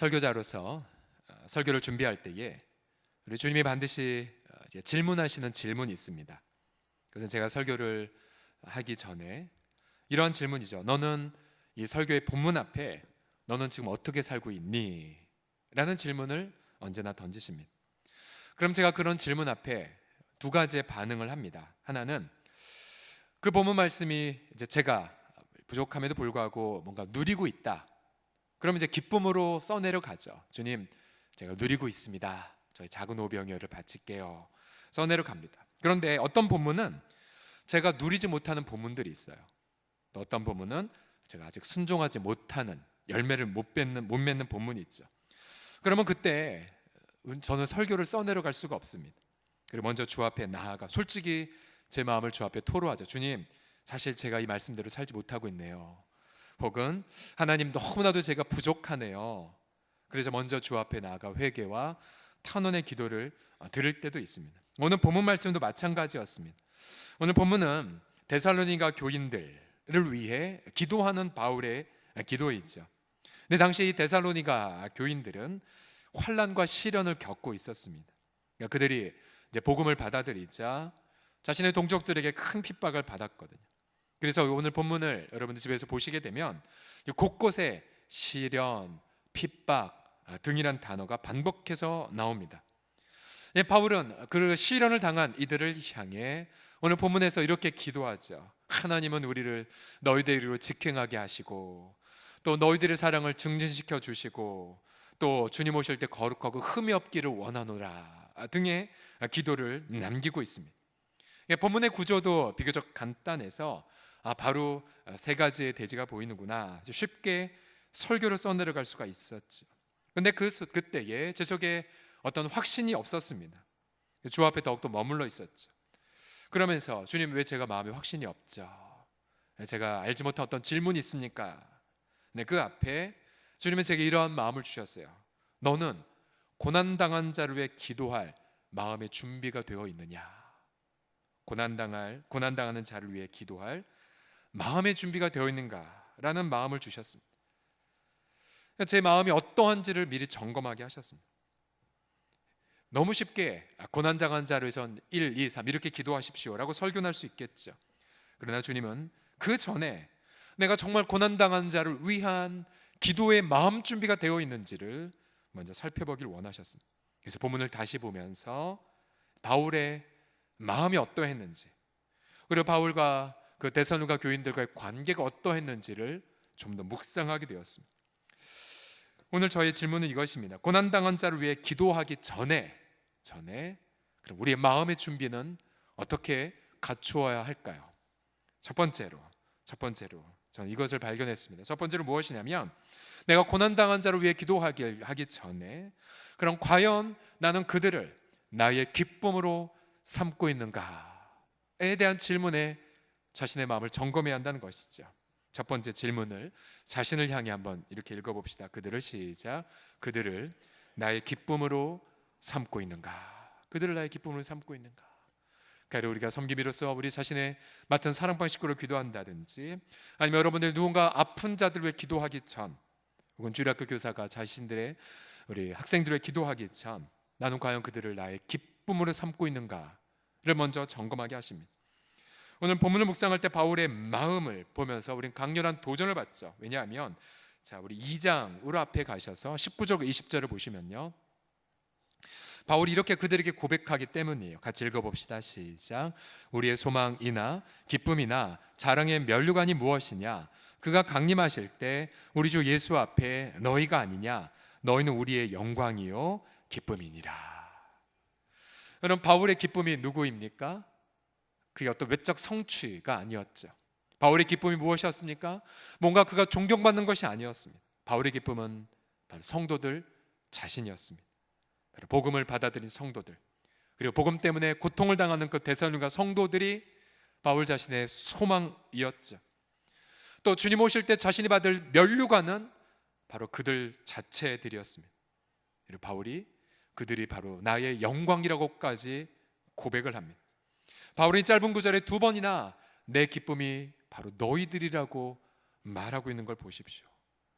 설교자로서 어, 설교를 준비할 때에 우리 주님이 반드시 어, 질문하시는 질문이 있습니다. 그래서 제가 설교를 하기 전에 이런 질문이죠. 너는 이 설교의 본문 앞에 너는 지금 어떻게 살고 있니? 라는 질문을 언제나 던지십니다. 그럼 제가 그런 질문 앞에 두 가지의 반응을 합니다. 하나는 그 본문 말씀이 이제 제가 부족함에도 불구하고 뭔가 누리고 있다. 그러면 이제 기쁨으로 써내려 가죠. 주님, 제가 누리고 있습니다. 저희 작은 오병이어를 바칠게요. 써내려 갑니다. 그런데 어떤 본문은 제가 누리지 못하는 본문들이 있어요. 또 어떤 본문은 제가 아직 순종하지 못하는 열매를 못 맺는 못 맺는 본문이 있죠. 그러면 그때 저는 설교를 써내려 갈 수가 없습니다. 그리고 먼저 주 앞에 나아가 솔직히 제 마음을 주 앞에 토로하죠. 주님, 사실 제가 이 말씀대로 살지 못하고 있네요. 혹은 하나님 너무나도 제가 부족하네요. 그래서 먼저 주 앞에 나아가 회개와 탄원의 기도를 어, 드릴 때도 있습니다. 오늘 본문 말씀도 마찬가지였습니다. 오늘 본문은 데살로니가 교인들을 위해 기도하는 바울의 기도이죠. 근데 당시 이 데살로니가 교인들은 환란과 시련을 겪고 있었습니다. 그러니까 그들이 이제 복음을 받아들이자 자신의 동족들에게 큰 핍박을 받았거든요. 그래서 오늘 본문을 여러분들 집에서 보시게 되면 곳곳에 시련, 핍박 등이란 단어가 반복해서 나옵니다. 예, 바울은 그 시련을 당한 이들을 향해 오늘 본문에서 이렇게 기도하죠. 하나님은 우리를 너희들로 직행하게 하시고 또 너희들의 사랑을 증진시켜 주시고 또 주님 오실 때 거룩하고 흠이 없기를 원하노라 등의 기도를 남기고 있습니다. 예, 본문의 구조도 비교적 간단해서 아, 바로 세 가지의 대지가 보이는구나 쉽게 설교를 써내려갈 수가 있었죠. 근데 그 그때에 제 속에 어떤 확신이 없었습니다. 주 앞에 더욱더 머물러 있었죠. 그러면서 주님 왜 제가 마음에 확신이 없죠? 제가 알지 못한 어떤 질문이 있습니까? 네, 그 앞에 주님은 제게 이러한 마음을 주셨어요. 너는 고난 당한 자를 위해 기도할 마음의 준비가 되어 있느냐? 고난 당할 고난 당하는 자를 위해 기도할 마음의 준비가 되어 있는가라는 마음을 주셨습니다. 제 마음이 어떠한지를 미리 점검하게 하셨습니다. 너무 쉽게 아, 고난 당한 자를 위해선 1, 2, 3 이렇게 기도하십시오라고 설교할 수 있겠죠. 그러나 주님은 그 전에 내가 정말 고난 당한 자를 위한 기도의 마음 준비가 되어 있는지를 먼저 살펴보길 원하셨습니다. 그래서 본문을 다시 보면서 바울의 마음이 어떠했는지 그리고 바울과 그 데살로가 교인들과의 관계가 어떠했는지를 좀 더 묵상하게 되었습니다. 오늘 저의 질문은 이것입니다. 고난 당한 자를 위해 기도하기 전에 전에 그럼 우리의 마음의 준비는 어떻게 갖추어야 할까요? 첫 번째로 첫 번째로 저는 이것을 발견했습니다. 첫 번째로 무엇이냐면 내가 고난 당한 자를 위해 기도하기 하기 전에 그럼 과연 나는 그들을 나의 기쁨으로 삼고 있는가에 대한 질문에 자신의 마음을 점검해야 한다는 것이죠. 첫 번째 질문을 자신을 향해 한번 이렇게 읽어봅시다. 그들을 시작. 그들을 나의 기쁨으로 삼고 있는가? 그들을 나의 기쁨으로 삼고 있는가? 그러니까 우리가 섬김이로서 우리 자신의 맡은 사랑 방 식구를 기도한다든지 아니면 여러분들 누군가 아픈 자들 을 기도하기 전 혹은 주일학교 교사가 자신들의 우리 학생들의 기도하기 전 나는 과연 그들을 나의 기쁨으로 삼고 있는가를 먼저 점검하게 하십니다. 오늘 본문을 묵상할 때 바울의 마음을 보면서 우리는 강렬한 도전을 받죠. 왜냐하면 자 우리 2장으로 앞에 가셔서 19절 20절을 보시면요. 바울이 이렇게 그들에게 고백하기 때문이에요. 같이 읽어봅시다. 시작. 우리의 소망이나 기쁨이나 자랑의 면류관이 무엇이냐? 그가 강림하실 때 우리 주 예수 앞에 너희가 아니냐? 너희는 우리의 영광이요 기쁨이니라. 여러분 바울의 기쁨이 누구입니까? 그게 어떤 외적 성취가 아니었죠. 바울의 기쁨이 무엇이었습니까? 뭔가 그가 존경받는 것이 아니었습니다. 바울의 기쁨은 바로 성도들 자신이었습니다. 바로 복음을 받아들인 성도들 그리고 복음 때문에 고통을 당하는 그 대선과 성도들이 바울 자신의 소망이었죠. 또 주님 오실 때 자신이 받을 면류관은 바로 그들 자체들이었습니다. 그리고 바울이 그들이 바로 나의 영광이라고까지 고백을 합니다. 바울이 짧은 구절에 두 번이나 내 기쁨이 바로 너희들이라고 말하고 있는 걸 보십시오.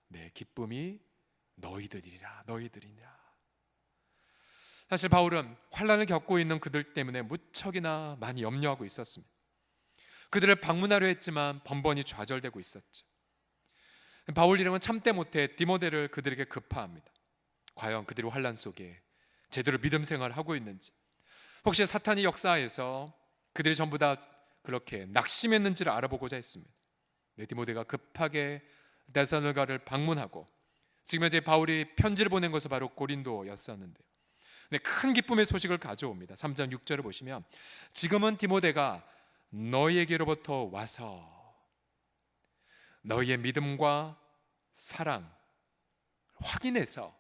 내 기쁨이 너희들이라 너희들이니라. 사실 바울은 환란을 겪고 있는 그들 때문에 무척이나 많이 염려하고 있었습니다. 그들을 방문하려 했지만 번번이 좌절되고 있었죠. 바울 이름은 참대 못해 디모데를 그들에게 급파합니다. 과연 그들이 환란 속에 제대로 믿음 생활을 하고 있는지, 혹시 사탄이 역사에서 그들이 전부 다 그렇게 낙심했는지를 알아보고자 했습니다. 네, 디모데가 급하게 데살로가를 방문하고 지금 현재 바울이 편지를 보낸 것은 바로 고린도였었는데요. 네, 큰 기쁨의 소식을 가져옵니다. 3장 6절을 보시면 지금은 디모데가 너희에게로부터 와서 너희의 믿음과 사랑 확인해서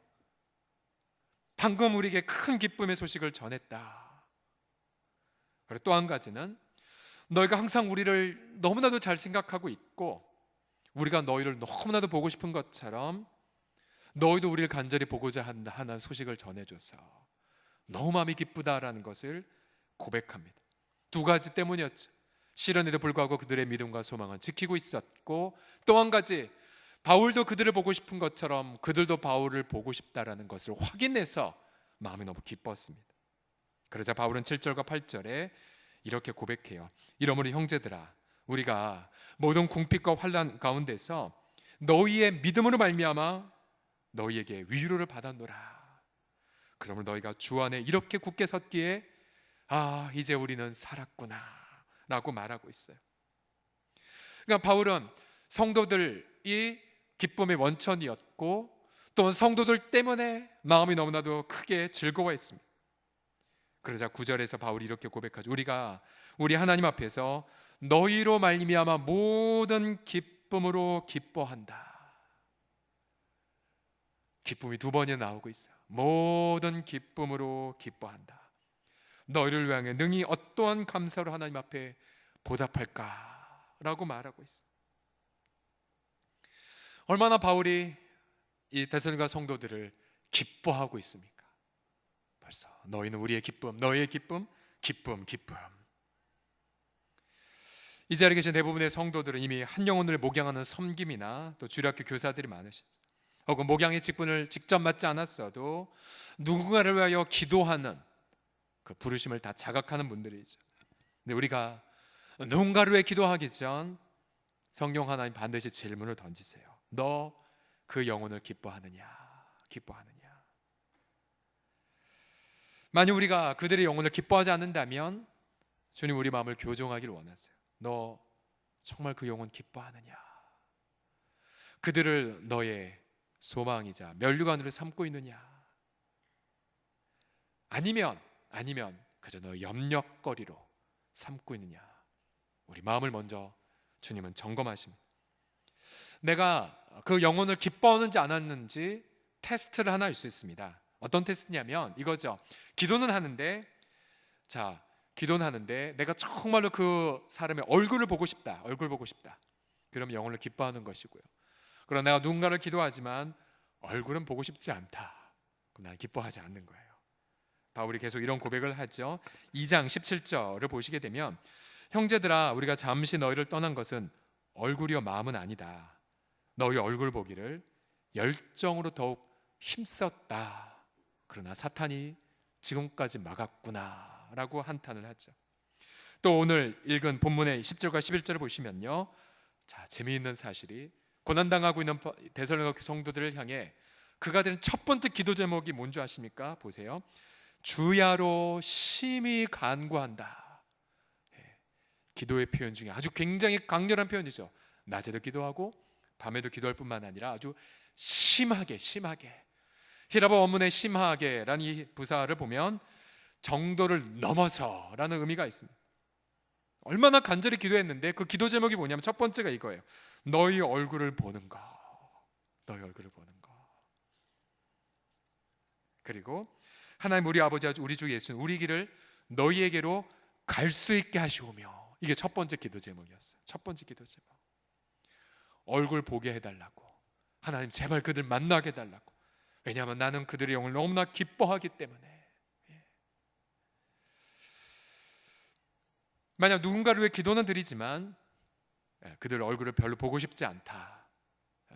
방금 우리에게 큰 기쁨의 소식을 전했다. 그리고 또 한 가지는 너희가 항상 우리를 너무나도 잘 생각하고 있고 우리가 너희를 너무나도 보고 싶은 것처럼 너희도 우리를 간절히 보고자 하는 소식을 전해줘서 너무 마음이 기쁘다라는 것을 고백합니다. 두 가지 때문이었죠. 시련에도 불구하고 그들의 믿음과 소망은 지키고 있었고 또 한 가지 바울도 그들을 보고 싶은 것처럼 그들도 바울을 보고 싶다라는 것을 확인해서 마음이 너무 기뻤습니다. 그러자 바울은 7절과 8절에 이렇게 고백해요. 이러므로 형제들아 우리가 모든 궁핍과 환란 가운데서 너희의 믿음으로 말미암아 너희에게 위로를 받았노라. 그러므로 너희가 주 안에 이렇게 굳게 섰기에 아 이제 우리는 살았구나라고 말하고 있어요. 그러니까 바울은 성도들이 기쁨의 원천이었고 또 성도들 때문에 마음이 너무나도 크게 즐거워했습니다. 그러자 구절에서 바울이 이렇게 고백하죠. 우리가 우리 하나님 앞에서 너희로 말미암아 모든 기쁨으로 기뻐한다. 기쁨이 두 번이나 나오고 있어요. 모든 기쁨으로 기뻐한다. 너희를 위하여 능히 어떠한 감사로 하나님 앞에 보답할까라고 말하고 있어요. 얼마나 바울이 이 대선과 성도들을 기뻐하고 있습니까? 벌써 너희는 우리의 기쁨, 너희의 기쁨, 기쁨, 기쁨. 이 자리에 계신 대부분의 성도들은 이미 한 영혼을 목양하는 섬김이나 또 주일학교 교사들이 많으시죠. 혹은 목양의 직분을 직접 맡지 않았어도 누군가를 위하여 기도하는 그 부르심을 다 자각하는 분들이죠. 근데 우리가 누군가를 위해 기도하기 전 성령 하나님 반드시 질문을 던지세요. 너 그 영혼을 기뻐하느냐? 기뻐하느냐? 만약 우리가 그들의 영혼을 기뻐하지 않는다면 주님 우리 마음을 교정하기를 원하세요. 너 정말 그 영혼 기뻐하느냐? 그들을 너의 소망이자 면류관으로 삼고 있느냐? 아니면 아니면 그저 너 염려거리로 삼고 있느냐? 우리 마음을 먼저 주님은 점검하십니다. 내가 그 영혼을 기뻐하는지 안 하는지 테스트를 하나 할 수 있습니다. 어떤 테스트냐면 이거죠. 기도는 하는데 자 기도는 하는데 내가 정말로 그 사람의 얼굴을 보고 싶다. 얼굴 보고 싶다. 그러면 영혼을 기뻐하는 것이고요. 그러나 내가 누군가를 기도하지만 얼굴은 보고 싶지 않다. 그럼 난 기뻐하지 않는 거예요. 바울이 계속 이런 고백을 하죠. 2장 17절을 보시게 되면 형제들아 우리가 잠시 너희를 떠난 것은 얼굴이요 마음은 아니다. 너희 얼굴 보기를 열정으로 더욱 힘썼다. 그러나 사탄이 지금까지 막았구나라고 한탄을 하죠. 또 오늘 읽은 본문의 10절과 11절을 보시면요. 자, 재미있는 사실이 고난 당하고 있는 대설로가 성도들을 향해 그가 드린 첫 번째 기도 제목이 뭔지 아십니까? 보세요. 주야로 심히 간구한다. 예, 기도의 표현 중에 아주 굉장히 강렬한 표현이죠. 낮에도 기도하고 밤에도 기도할 뿐만 아니라 아주 심하게 심하게 히라보 원문의 심하게라는 이 부사를 보면 정도를 넘어서라는 의미가 있습니다. 얼마나 간절히 기도했는데 그 기도 제목이 뭐냐면 첫 번째가 이거예요. 너희 얼굴을 보는 거. 너희 얼굴을 보는 거. 그리고 하나님 우리 아버지 우리 주 예수는 우리 길을 너희에게로 갈 수 있게 하시오며 이게 첫 번째 기도 제목이었어요. 첫 번째 기도 제목. 얼굴 보게 해달라고 하나님 제발 그들 만나게 해달라고 왜냐하면 나는 그들의 영을 너무나 기뻐하기 때문에 예. 만약 누군가를 위해 기도는 드리지만 예, 그들 얼굴을 별로 보고 싶지 않다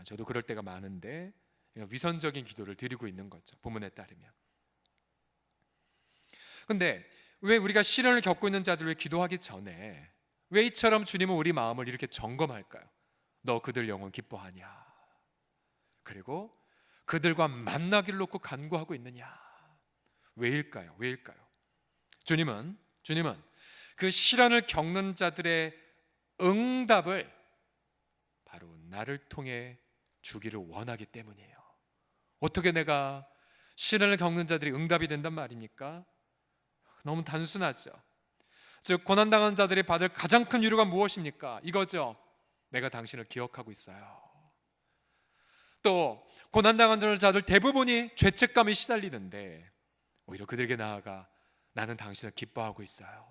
저도 그럴 때가 많은데 위선적인 기도를 드리고 있는 거죠. 본문에 따르면. 근데 왜 우리가 시련을 겪고 있는 자들을 위해 기도하기 전에 왜 이처럼 주님은 우리 마음을 이렇게 점검할까요? 너 그들 영혼 기뻐하냐? 그리고 그들과 만나기를 놓고 간구하고 있느냐? 왜일까요? 왜일까요? 주님은 주님은 그 시련을 겪는 자들의 응답을 바로 나를 통해 주기를 원하기 때문이에요. 어떻게 내가 시련을 겪는 자들이 응답이 된단 말입니까? 너무 단순하죠. 즉 고난 당한 자들이 받을 가장 큰 위로가 무엇입니까? 이거죠. 내가 당신을 기억하고 있어요. 또 고난 당한 자들 대부분이 죄책감에 시달리는데 오히려 그들에게 나아가 나는 당신을 기뻐하고 있어요.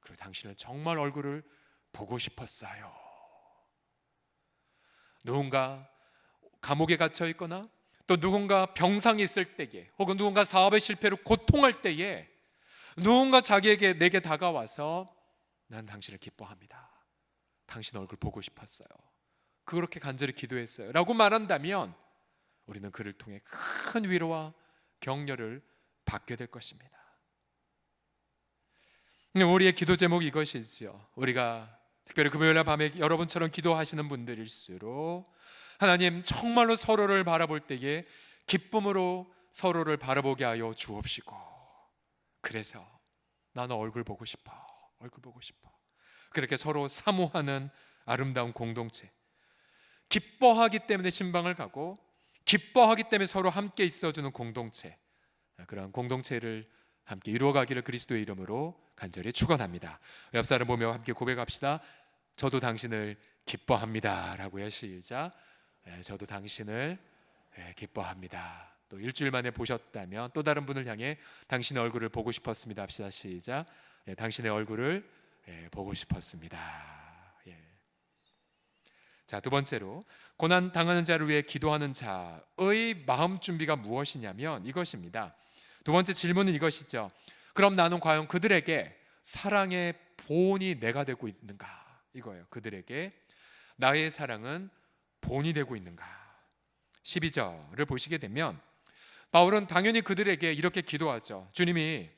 그리고 당신을 정말 얼굴을 보고 싶었어요. 누군가 감옥에 갇혀 있거나 또 누군가 병상에 있을 때에 혹은 누군가 사업의 실패로 고통할 때에 누군가 자기에게 내게 다가와서 난 당신을 기뻐합니다. 당신 얼굴 보고 싶었어요. 그렇게 간절히 기도했어요. 라고 말한다면 우리는 그를 통해 큰 위로와 격려를 받게 될 것입니다. 우리의 기도 제목이 이것이지요. 우리가 특별히 금요일 날 밤에 여러분처럼 기도하시는 분들일수록 하나님 정말로 서로를 바라볼 때에 기쁨으로 서로를 바라보게 하여 주옵시고 그래서 나는 얼굴 보고 싶어. 얼굴 보고 싶어. 그렇게 서로 사모하는 아름다운 공동체. 기뻐하기 때문에 신방을 가고 기뻐하기 때문에 서로 함께 있어주는 공동체. 그런 공동체를 함께 이루어가기를 그리스도의 이름으로 간절히 축원합니다. 옆 사람 보며 함께 고백합시다. 저도 당신을 기뻐합니다라고요. 시작. 예, 저도 당신을 예, 기뻐합니다. 또 일주일 만에 보셨다면 또 다른 분을 향해 당신의 얼굴을 보고 싶었습니다. 합시다. 시작. 예, 당신의 얼굴을 예, 보고 싶었습니다. 예. 자, 두 번째로 고난 당하는 자를 위해 기도하는 자의 마음 준비가 무엇이냐면 이것입니다. 두 번째 질문은 이것이죠. 그럼 나는 과연 그들에게 사랑의 본이 내가 되고 있는가? 이거예요. 그들에게 나의 사랑은 본이 되고 있는가? 12절을 보시게 되면 바울은 당연히 그들에게 이렇게 기도하죠. 주님이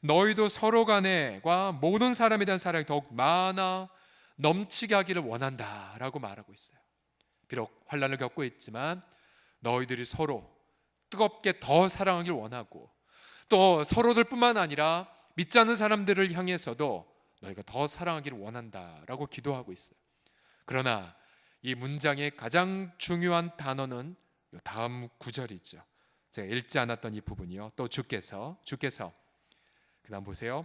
너희도 서로 간에과 모든 사람에 대한 사랑이 더욱 많아 넘치게 하기를 원한다라고 말하고 있어요. 비록 환란을 겪고 있지만 너희들이 서로 뜨겁게 더 사랑하길 원하고 또 서로들뿐만 아니라 믿지 않는 사람들을 향해서도 너희가 더 사랑하기를 원한다라고 기도하고 있어요. 그러나 이 문장의 가장 중요한 단어는 다음 구절이죠. 제가 읽지 않았던 이 부분이요. 또 주께서 주께서 그다음 보세요.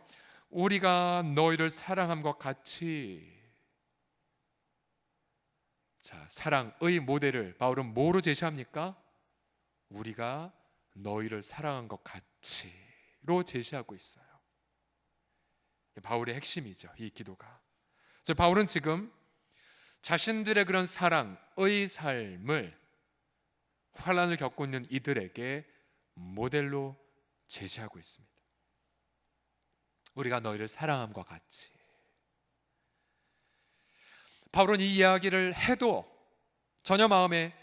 우리가 너희를 사랑함과 같이 자, 사랑의 모델을 바울은 뭐로 제시합니까? 우리가 너희를 사랑한 것 같이로 제시하고 있어요. 바울의 핵심이죠. 이 기도가. 저 바울은 지금 자신들의 그런 사랑의 삶을 환란을 겪고 있는 이들에게 모델로 제시하고 있습니다. 우리가 너희를 사랑함과 같이. 바울은 이 이야기를 해도 전혀 마음에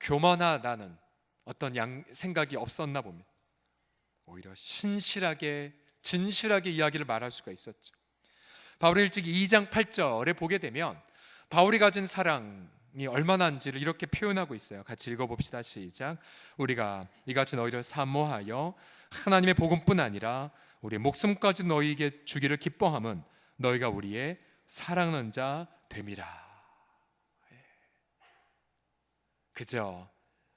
교만하다는 어떤 양, 생각이 없었나 봅니다. 오히려 신실하게 진실하게 이야기를 말할 수가 있었죠. 바울의 일찍 2장 8절에 보게 되면 바울이 가진 사랑이 얼마나인지를 이렇게 표현하고 있어요. 같이 읽어봅시다. 시작. 우리가 이같이 너희를 사모하여 하나님의 복음뿐 아니라 우리의 목숨까지 너희에게 주기를 기뻐함은 너희가 우리의 사랑하는 자 됨이라. 예. 그저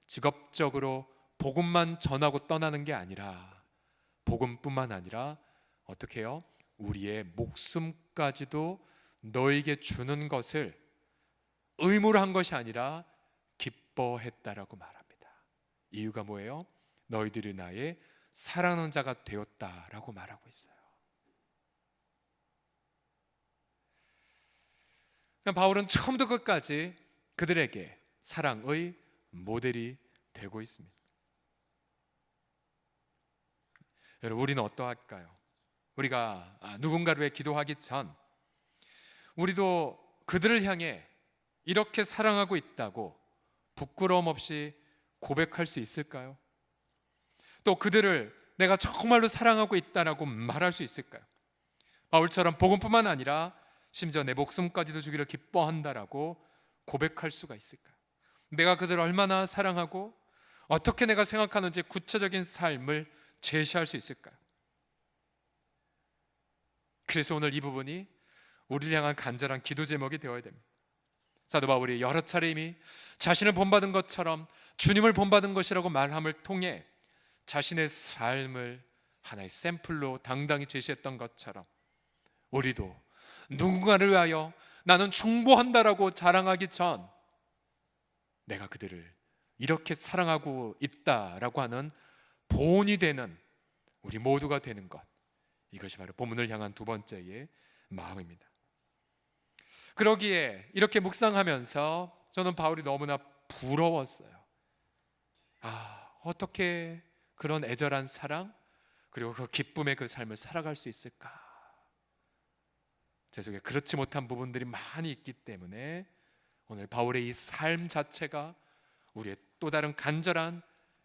직업적으로 복음만 전하고 떠나는 게 아니라 복음뿐만 아니라 어떻게 해요? 우리의 목숨까지도 너에게 주는 것을 의무로 한 것이 아니라 기뻐했다라고 말합니다. 이유가 뭐예요? 너희들이 나의 사랑하는 자가 되었다라고 말하고 있어요. 바울은 처음부터 끝까지 그들에게 사랑의 모델이 되고 있습니다. 여러분 우리는 어떠할까요? 우리가 아, 누군가를 위해 기도하기 전 우리도 그들을 향해 이렇게 사랑하고 있다고 부끄러움 없이 고백할 수 있을까요? 또 그들을 내가 정말로 사랑하고 있다라고 말할 수 있을까요? 바울처럼 복음뿐만 아니라 심지어 내 목숨까지도 주기를 기뻐한다라고 고백할 수가 있을까요? 내가 그들을 얼마나 사랑하고 어떻게 내가 생각하는지 구체적인 삶을 제시할 수 있을까요? 그래서 오늘 이 부분이 우리를 향한 간절한 기도 제목이 되어야 됩니다. 사도 바울이 여러 차례 이미 자신을 본받은 것처럼 주님을 본받은 것이라고 말함을 통해 자신의 삶을 하나의 샘플로 당당히 제시했던 것처럼 우리도 누군가를 위하여 나는 충보한다라고 자랑하기 전 내가 그들을 이렇게 사랑하고 있다라고 하는 본이 되는 우리 모두가 되는 것 이것이 바로 본문을 향한 두 번째의 마음입니다. 그러기에 이렇게 묵상하면서 저는 바울이 너무나 부러웠어요. 아, 어떻게 그런 애절한 사랑 그리고 그 기쁨의 그 삶을 살아갈 수 있을까? 제 속에 그렇지 못한 부분들이 많이 있기 때문에 오늘 바울의 이 삶 자체가 우리의 또 다른 간절한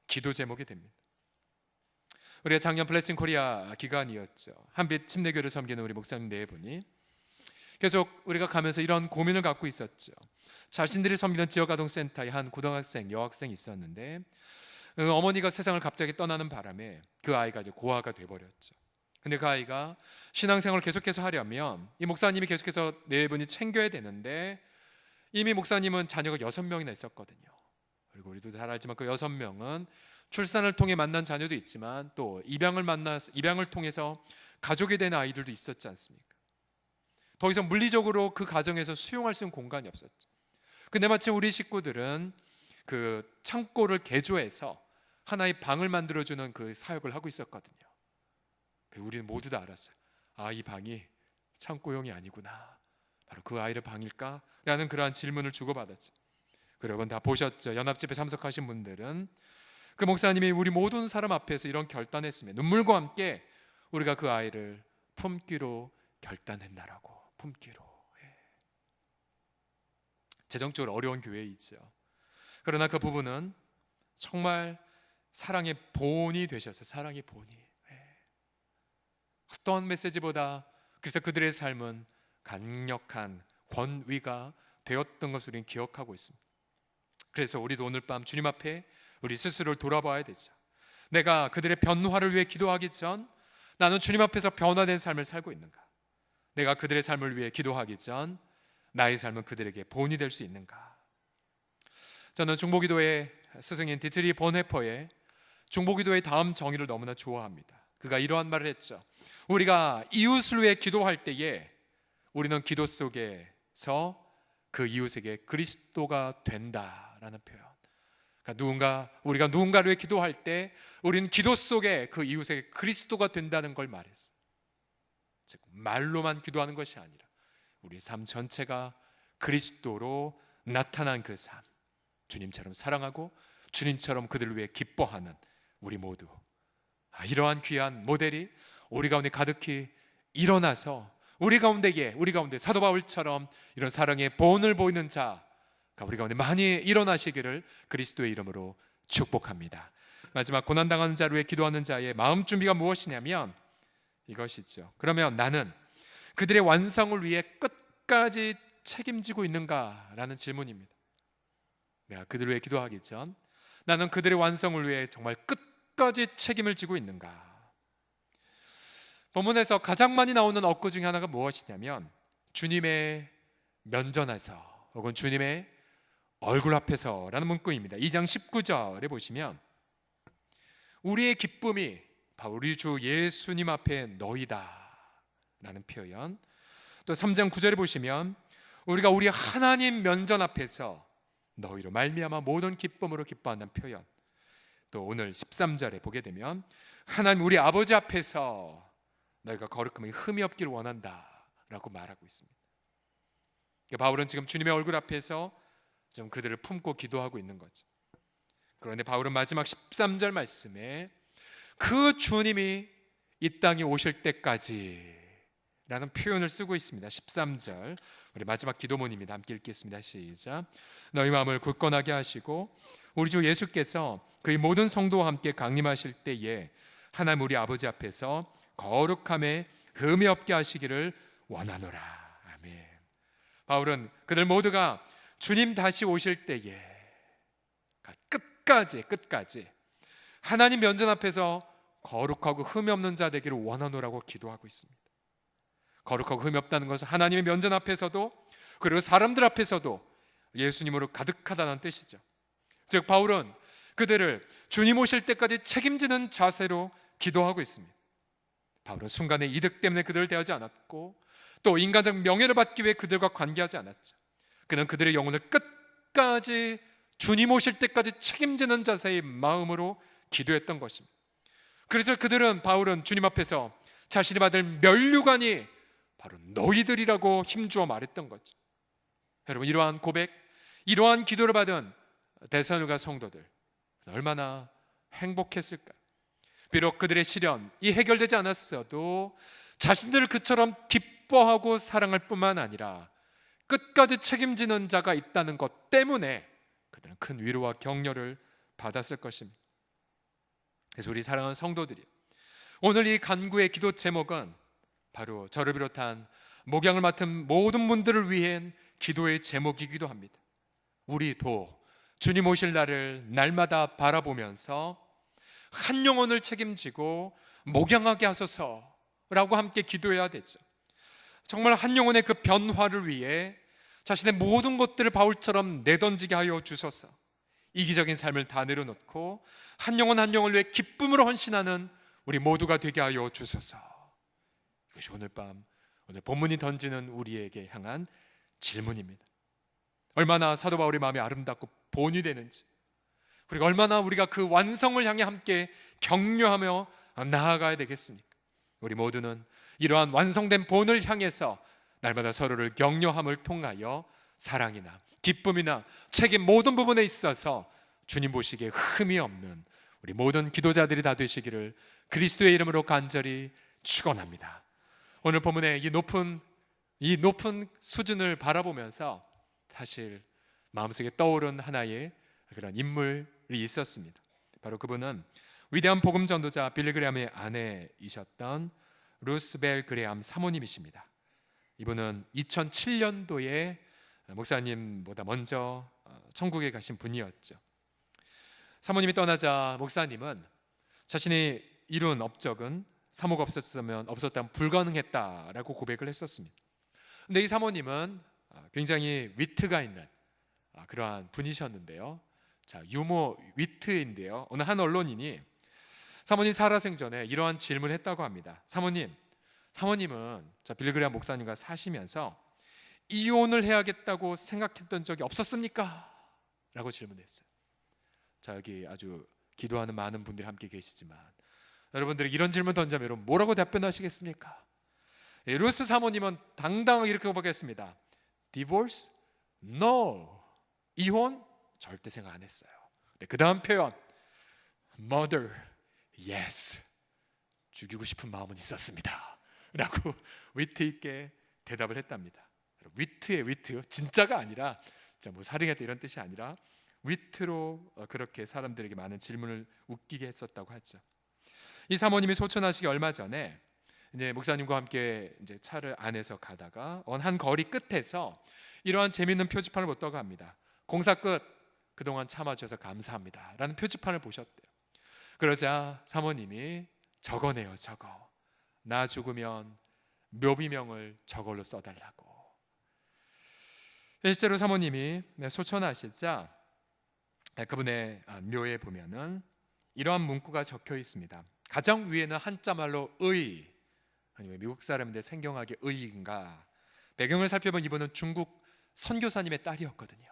기도 제목이 됩니다. 우리가 작년 블레싱 코리아 기간이었죠. 한빛 침례교를 섬기는 우리 목사님 네 분이 계속 우리가 가면서 이런 고민을 갖고 있었죠. 자신들이 섬기는 지역 아동 센터에 한 고등학생 여학생이 있었는데 그 어머니가 세상을 갑자기 떠나는 바람에 그 아이가 이제 고아가 돼 버렸죠. 근데 그 아이가 신앙생활을 계속해서 하려면 이 목사님이 계속해서 네 분이 챙겨야 되는데 이미 목사님은 자녀가 여섯 명이나 있었거든요. 그리고 우리도 잘 알지만 그 여섯 명은 출산을 통해 만난 자녀도 있지만 또 입양을 만나 입양을 통해서 가족이 된 아이들도 있었지 않습니까? 더 이상 물리적으로 그 가정에서 수용할 수 있는 공간이 없었죠. 근데 마침 우리 식구들은 그 창고를 개조해서 하나의 방을 만들어 주는 그 사역을 하고 있었거든요. 그 우리는 모두 다 알았어요. 아, 이 방이 창고용이 아니구나. 바로 그 아이의 방일까? 라는 그러한 질문을 주고받았죠. 그 여러분 다 보셨죠? 연합집에 참석하신 분들은 그 목사님이 우리 모든 사람 앞에서 이런 결단했으며 눈물과 함께 우리가 그 아이를 품기로 결단했나라고 품기로 예. 재정적으로 어려운 교회이죠. 그러나 그 부분은 정말 사랑의 본이 되셨어요. 사랑의 본이. 예. 어떤 메시지보다 그래서 그들의 삶은 강력한 권위가 되었던 것을 우리는 기억하고 있습니다. 그래서 우리도 오늘 밤 주님 앞에 우리 스스로를 돌아봐야 되죠. 내가 그들의 변화를 위해 기도하기 전 나는 주님 앞에서 변화된 삶을 살고 있는가? 내가 그들의 삶을 위해 기도하기 전 나의 삶은 그들에게 본이 될 수 있는가? 저는 중보기도의 스승인 디트리 본헤퍼의 중보기도의 다음 정의를 너무나 좋아합니다. 그가 이러한 말을 했죠. 우리가 이웃을 위해 기도할 때에 우리는 기도 속에서 그 이웃에게 그리스도가 된다라는 표현. 그러니까 누군가 우리가 누군가를 위해 기도할 때 우리는 기도 속에 그 이웃에게 그리스도가 된다는 걸 말했어요. 즉 말로만 기도하는 것이 아니라 우리 삶 전체가 그리스도로 나타난 그 삶. 주님처럼 사랑하고 주님처럼 그들을 위해 기뻐하는 우리 모두 아, 이러한 귀한 모델이 우리 가운데 가득히 일어나서 우리 가운데에 우리 가운데 사도 바울처럼 이런 사랑의 본을 보이는 자가 우리 가운데 많이 일어나시기를 그리스도의 이름으로 축복합니다. 마지막 고난 당하는 자를 위해 기도하는 자의 마음 준비가 무엇이냐면 이것이죠. 그러면 나는 그들의 완성을 위해 끝까지 책임지고 있는가라는 질문입니다. 내가 그들을 위해 기도하기 전 나는 그들의 완성을 위해 정말 끝 까지 책임을 지고 있는가? 본문에서 가장 많이 나오는 어구 중에 하나가 무엇이냐면 주님의 면전에서 혹은 주님의 얼굴 앞에서라는 문구입니다. 2장 19절에 보시면 우리의 기쁨이 바로 우리 주 예수님 앞에 너희다라는 표현. 또 3장 9절에 보시면 우리가 우리 하나님 면전 앞에서 너희로 말미암아 모든 기쁨으로 기뻐한다는 표현. 또 오늘 13절에 보게 되면 하나님 우리 아버지 앞에서 너희가 거룩함이 흠이 없기를 원한다라고 말하고 있습니다. 그러니까 바울은 지금 주님의 얼굴 앞에서 좀 그들을 품고 기도하고 있는 거죠. 그런데 바울은 마지막 13절 말씀에 그 주님이 이 땅에 오실 때까지 라는 표현을 쓰고 있습니다. 13절. 우리 마지막 기도문입니다. 함께 읽겠습니다. 시작. 너희 마음을 굳건하게 하시고 우리 주 예수께서 그의 모든 성도와 함께 강림하실 때에 하나님 우리 아버지 앞에서 거룩함에 흠이 없게 하시기를 원하노라. 아멘. 바울은 그들 모두가 주님 다시 오실 때에 끝까지 끝까지 하나님 면전 앞에서 거룩하고 흠이 없는 자 되기를 원하노라고 기도하고 있습니다. 거룩하고 흠이 없다는 것은 하나님의 면전 앞에서도 그리고 사람들 앞에서도 예수님으로 가득하다는 뜻이죠. 즉 바울은 그들을 주님 오실 때까지 책임지는 자세로 기도하고 있습니다. 바울은 순간의 이득 때문에 그들을 대하지 않았고 또 인간적 명예를 받기 위해 그들과 관계하지 않았죠. 그는 그들의 영혼을 끝까지 주님 오실 때까지 책임지는 자세의 마음으로 기도했던 것입니다. 그래서 그들은 바울은 주님 앞에서 자신이 받을 면류관이 바로 너희들이라고 힘주어 말했던 거죠. 여러분 이러한 고백, 이러한 기도를 받은 대선우가 성도들 얼마나 행복했을까? 비록 그들의 시련이 해결되지 않았어도 자신들을 그처럼 기뻐하고 사랑할 뿐만 아니라 끝까지 책임지는 자가 있다는 것 때문에 그들은 큰 위로와 격려를 받았을 것입니다. 그래서 우리 사랑하는 성도들이 오늘 이 간구의 기도 제목은 바로 저를 비롯한 목양을 맡은 모든 분들을 위한 기도의 제목이기도 합니다. 우리도 주님 오실 날을 날마다 바라보면서 한 영혼을 책임지고 목양하게 하소서라고 함께 기도해야 되죠. 정말 한 영혼의 그 변화를 위해 자신의 모든 것들을 바울처럼 내던지게 하여 주소서. 이기적인 삶을 다 내려놓고 한 영혼 한 영혼을 위해 기쁨으로 헌신하는 우리 모두가 되게 하여 주소서. 이것이 오늘 밤 오늘 본문이 던지는 우리에게 향한 질문입니다. 얼마나 사도 바울의 마음이 아름답고 본이 되는지 그리고 얼마나 우리가 그 완성을 향해 함께 격려하며 나아가야 되겠습니까? 우리 모두는 이러한 완성된 본을 향해서 날마다 서로를 격려함을 통하여 사랑이나 기쁨이나 책임 모든 부분에 있어서 주님 보시기에 흠이 없는 우리 모든 기도자들이 다 되시기를 그리스도의 이름으로 간절히 축원합니다. 오늘 본문의 이 높은 이 높은 수준을 바라보면서 사실 마음속에 떠오른 하나의 그런 인물이 있었습니다. 바로 그분은 위대한 복음 전도자 빌리 그레함의 아내이셨던 루스벨 그레함 사모님이십니다. 이분은 2007년도에 목사님보다 먼저 어, 천국에 가신 분이었죠. 사모님이 떠나자 목사님은 자신이 이룬 업적은 사모가 없었으면 없었다면 불가능했다라고 고백을 했었습니다. 근데 이 사모님은 아, 굉장히 위트가 있는 아, 그러한 분이셨는데요. 자 유머 위트인데요. 어느 한 언론인이 사모님 살아생전에 이러한 질문을 했다고 합니다. 사모님, 사모님은 자 빌그레아 목사님과 사시면서 이혼을 해야겠다고 생각했던 적이 없었습니까? 라고 질문했어요. 자 여기 아주 기도하는 많은 분들이 함께 계시지만 여러분들이 이런 질문 던지면 여러분 뭐라고 답변하시겠습니까? 예, 루스 사모님은 당당하게 이렇게 고백했습니다. Divorce? No. 이혼? 절대 생각 안 했어요. 그 다음 표현 Mother, yes. 죽이고 싶은 마음은 있었습니다. 라고 위트 있게 대답을 했답니다. 위트의 위트, 진짜가 아니라 뭐 살인했다 이런 뜻이 아니라 위트로 어, 그렇게 사람들에게 많은 질문을 웃기게 했었다고 하죠. 이 사모님이 소천하시기 얼마 전에 이제 목사님과 함께 이제 차를 안에서 가다가 어느 한 거리 끝에서 이러한 재밌는 표지판을 보다고 합니다. 공사 끝 그동안 참아주셔서 감사합니다라는 표지판을 보셨대요. 그러자 사모님이 적어내요, 적어. 나 죽으면 묘비명을 저걸로 써달라고. 실제로 사모님이 소천하시자 그분의 묘에 보면은 이러한 문구가 적혀 있습니다. 가장 위에는 한자 말로 의 아니면 미국 사람인데 생경하게 의인가 배경을 살펴보면 이분은 중국 선교사님의 딸이었거든요.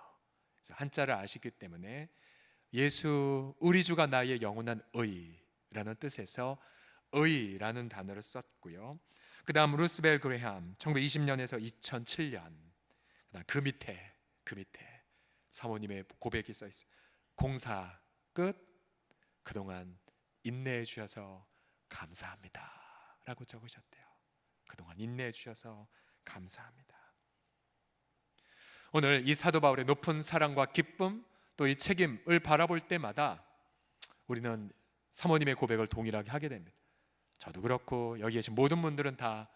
한자를 아시기 때문에 예수 우리 주가 나의 영원한 의라는 뜻에서 의라는 단어를 썼고요. 그다음 루스벨 그레함 1920년에서 2007년 그다음 그 밑에 그 밑에 사모님의 고백이 써 있어요. 공사 끝 그동안 인내해 주셔서 감사합니다 라고 적으셨대요. 그동안 인내해 주셔서 감사합니다. 오늘 이 사도 바울의 높은 사랑과 기쁨 또 이 책임을 바라볼 때마다 우리는 사모님의 고백을 동일하게 하게 됩니다. 저도 그렇고 여기 계신 모든 분들은 다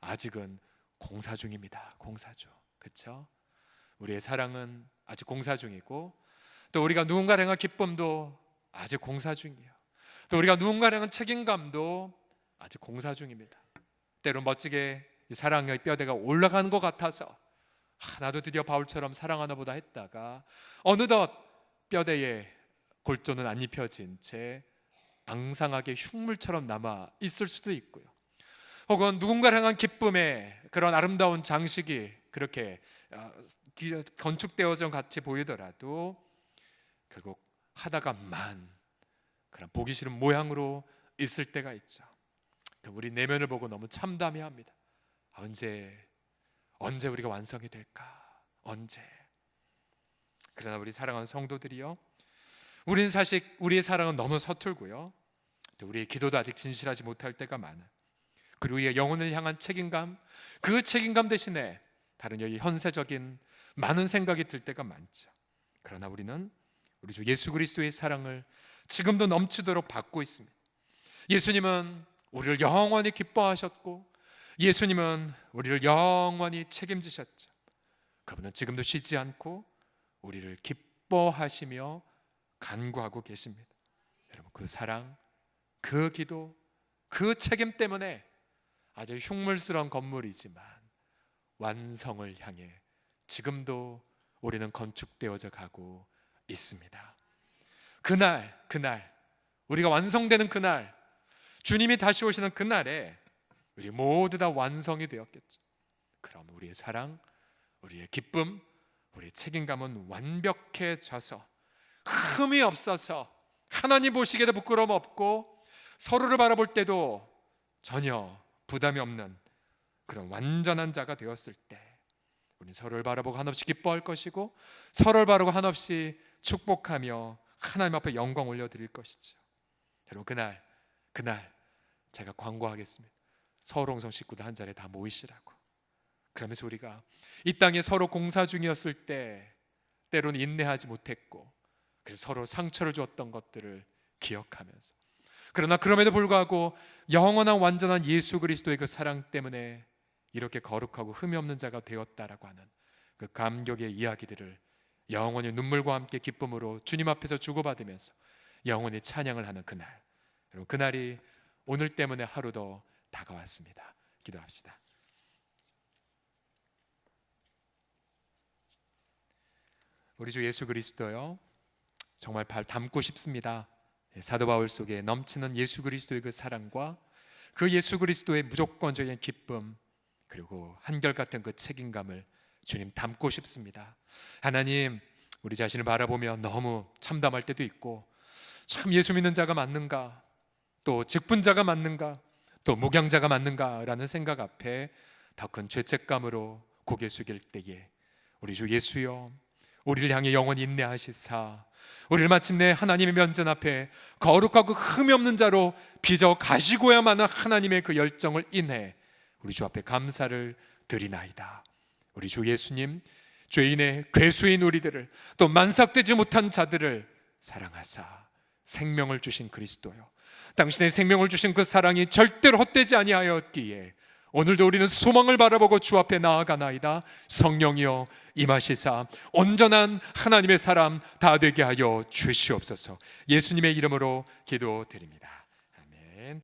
아직은 공사 중입니다. 공사 중. 그렇죠? 우리의 사랑은 아직 공사 중이고 또 우리가 누군가를 향한 기쁨도 아직 공사 중이에요. 또 우리가 누군가를 향한 책임감도 아직 공사 중입니다. 때로 멋지게 이 사랑의 뼈대가 올라가는 것 같아서 아, 나도 드디어 바울처럼 사랑하나 보다 했다가 어느덧 뼈대에 골조는 안 입혀진 채 앙상하게 흉물처럼 남아 있을 수도 있고요. 혹은 누군가를 향한 기쁨의 그런 아름다운 장식이 그렇게 어, 기- 건축되어져 같이 보이더라도 결국 하다가만 그런 보기 싫은 모양으로 있을 때가 있죠. 우리 내면을 보고 너무 참담해 합니다. 언제 언제 우리가 완성이 될까? 언제? 그러나 우리 사랑하는 성도들이요. 우리는 사실 우리의 사랑은 너무 서툴고요. 또 우리의 기도도 아직 진실하지 못할 때가 많아. 그리고 우리의 영혼을 향한 책임감, 그 책임감 대신에 다른 여기 현세적인 많은 생각이 들 때가 많죠. 그러나 우리는 우리 주 예수 그리스도의 사랑을 지금도 넘치도록 받고 있습니다. 예수님은 우리를 영원히 기뻐하셨고 예수님은 우리를 영원히 책임지셨죠. 그분은 지금도 쉬지 않고 우리를 기뻐하시며 간구하고 계십니다. 여러분 그 사랑, 그 기도, 그 책임 때문에 아주 흉물스러운 건물이지만 완성을 향해 지금도 우리는 건축되어져 가고 있습니다. 그날, 그날 우리가 완성되는 그날 주님이 다시 오시는 그날에 우리 모두 다 완성이 되었겠죠. 그럼 우리의 사랑, 우리의 기쁨, 우리의 책임감은 완벽해져서 흠이 없어서 하나님 보시기에도 부끄러움 없고 서로를 바라볼 때도 전혀 부담이 없는 그런 완전한 자가 되었을 때 우리는 서로를 바라보고 한없이 기뻐할 것이고 서로를 바라보고 한없이 축복하며 하나님 앞에 영광 올려드릴 것이죠. 여러분 그날 그날 제가 광고하겠습니다. 서울홍성 식구들 한 자리에 다 모이시라고. 그러면서 우리가 이 땅에 서로 공사 중이었을 때 때로는 인내하지 못했고 그래서 서로 상처를 주었던 것들을 기억하면서 그러나 그럼에도 불구하고 영원한 완전한 예수 그리스도의 그 사랑 때문에 이렇게 거룩하고 흠이 없는 자가 되었다라고 하는 그 감격의 이야기들을 영원히 눈물과 함께 기쁨으로 주님 앞에서 주고받으면서 영원히 찬양을 하는 그날 여러분 그날이 오늘 때문에 하루 더 다가왔습니다. 기도합시다. 우리 주 예수 그리스도요. 정말 발 담고 싶습니다. 예, 사도 바울 속에 넘치는 예수 그리스도의 그 사랑과 그 예수 그리스도의 무조건적인 기쁨 그리고 한결같은 그 책임감을 주님 담고 싶습니다. 하나님, 우리 자신을 바라보며 너무 참담할 때도 있고 참 예수 믿는 자가 맞는가? 또 직분자가 맞는가? 또 목양자가 맞는가라는 생각 앞에 더 큰 죄책감으로 고개 숙일 때에 우리 주 예수여 우리를 향해 영원히 인내하시사 우리를 마침내 하나님의 면전 앞에 거룩하고 흠이 없는 자로 빚어 가시고야만 하나님의 그 열정을 인해 우리 주 앞에 감사를 드리나이다. 우리 주 예수님 죄인의 괴수인 우리들을 또 만삭되지 못한 자들을 사랑하사 생명을 주신 그리스도요. 당신의 생명을 주신 그 사랑이 절대로 헛되지 아니하였기에 오늘도 우리는 소망을 바라보고 주 앞에 나아가나이다. 성령이여 임하시사 온전한 하나님의 사람 다 되게 하여 주시옵소서. 예수님의 이름으로 기도드립니다.